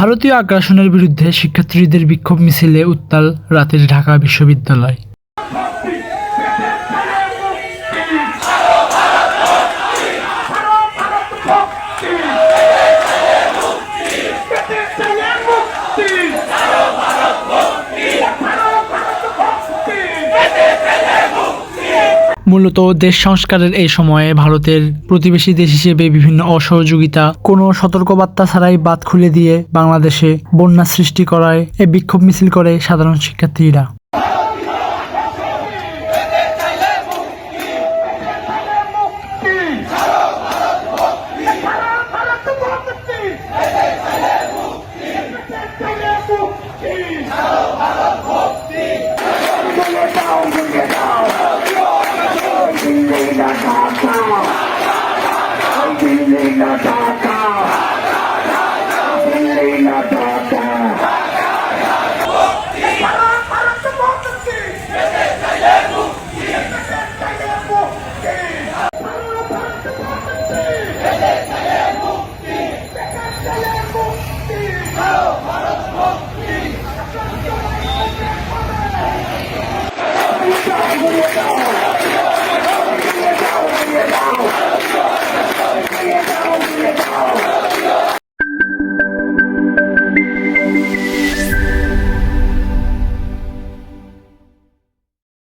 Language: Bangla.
ভারতীয় আগ্রাসনের বিরুদ্ধে শিক্ষার্থীদের বিক্ষোভ মিছিলে উত্তাল রাতের ঢাকা বিশ্ববিদ্যালয়। মূলত দেশ সংস্কারের এই সময়ে ভারতের প্রতিবেশী দেশ হিসেবে বিভিন্ন অসহযোগিতা, কোনো সতর্কবার্তা ছাড়াই বাদ খুলে দিয়ে বাংলাদেশে বন্যা সৃষ্টি করায় এ বিক্ষোভ মিছিল করে সাধারণ শিক্ষার্থীরা। টাকা দিল্লি না টাকা দিল্লি না টাকা Let's go!